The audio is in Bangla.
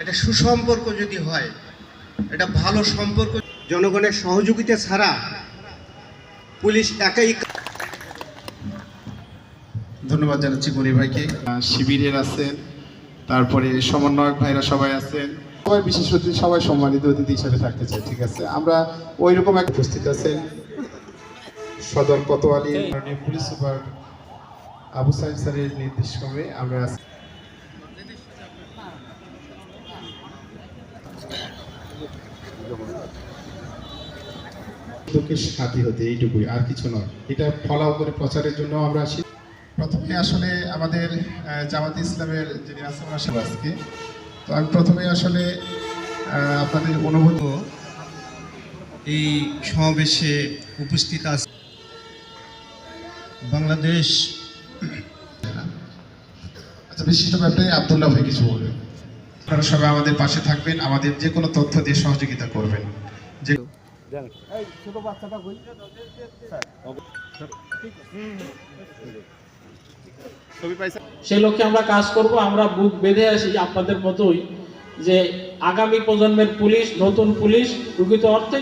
এটা সুসম্পর্ক যদি হয় এটা ভালো সম্পর্ক জনগণের সহযোগিতা ছাড়া পুলিশ একাই ধন্যবাদ জানাচ্ছি গনি ভাইকে। শিবিরের আছেন তারপরে সমন্বয়ক ভাইরা সবাই আছেন। সবাই বিশেষ অতিথি সবাই সম্মানিত অতিথি হিসাবে থাকতে চাই ঠিক আছে? আমরা ওই রকম এক উপস্থিত আছেন। সদর কোতোয়ালি পুলিশ সুপার আবু সাইদ স্যারের নির্দেশ ক্রমে আমরা আজকে লোকের সাথী হতে এইটুকুই আর কিছু নয়। এটা ফলাও করে প্রচারের জন্য আমরা আসি। প্রথমে আসলে আমাদের জামাত ইসলামের যিনি আছেন আসেন আজকে। তো আমি প্রথমে আসলে আপনাদের অনুভূতি এই সমাবেশে উপস্থিত আছে বাংলাদেশ। আচ্ছা বিশিষ্ট ব্যাপারে আবদুল্লাহ ভাই কিছু বলবেন। আপনারা সবাই আমাদের পাশে থাকবেন, আমাদের যে কোনো তথ্য দিয়ে সহযোগিতা করবেন। যে সেই লক্ষ্যে আমরা কাজ করব, আমরা বুক বেঁধে আসি আপনাদের মতোই যে আগামী প্রজন্মের পুলিশ, নতুন পুলিশ, প্রকৃত অর্থে